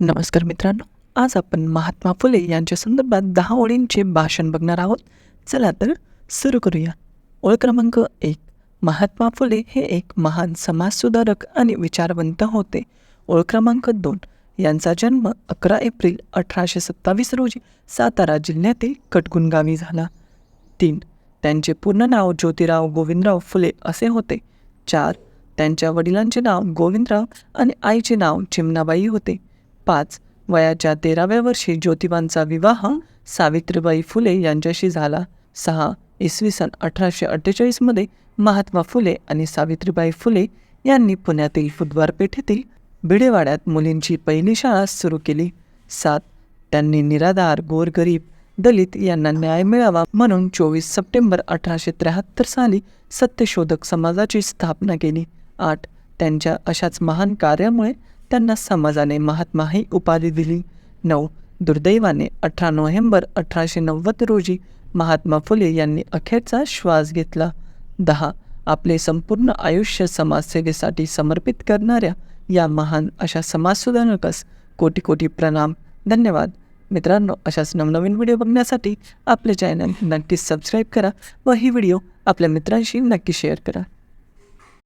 नमस्कार मित्रांनो आज आपण महात्मा फुले यांच्या संदर्भात दहा ओळींचे भाषण बघणार आहोत. चला तर सुरू करूया. ओळ क्रमांक एक. महात्मा फुले हे एक महान समाजसुधारक आणि विचारवंत होते. ओळ क्रमांक दोन. यांचा जन्म अकरा एप्रिल अठराशे सत्तावीस रोजी सातारा जिल्ह्यातील कटकुन गावी झाला. तीन. त्यांचे पूर्ण नाव ज्योतिराव गोविंदराव फुले असे होते. चार. त्यांच्या वडिलांचे नाव गोविंदराव आणि आईचे नाव चिमणाबाई होते. पाच. वयाच्या तेराव्या वर्षी ज्योतिबांचा विवाह सावित्रीबाई फुले यांच्याशी झाला. सहा. इसवी सन अठराशे अठ्ठेचाळीसमध्ये महात्मा फुले आणि सावित्रीबाई फुले यांनी पुण्यातील बुधवार पेठेतील भिडेवाड्यात मुलींची पहिली शाळा सुरू केली. सात. त्यांनी निराधार गोरगरीब दलित यांना न्याय मिळावा म्हणून चोवीस सप्टेंबर अठराशे त्र्याहत्तर साली सत्यशोधक समाजाची स्थापना केली. आठ. त्यांच्या अशाच महान कार्यामुळे त्यांना समाजाने महात्मा ही उपाधी दिली. नऊ दुर्दैवाने अठरा नोव्हेंबर अठराशे नव्वद रोजी महात्मा फुले यांनी अखेरचा श्वास घेतला. दहा आपले संपूर्ण आयुष्य समाजसेवेसाठी समर्पित करणाऱ्या या महान अशा समाजसुधारकास कोटी कोटी प्रणाम. धन्यवाद. मित्रांनो अशाच नवनवीन व्हिडिओ बघण्यासाठी आपले चॅनल नक्कीच सबस्क्राईब करा व ही व्हिडिओ आपल्या मित्रांशी नक्की शेअर करा.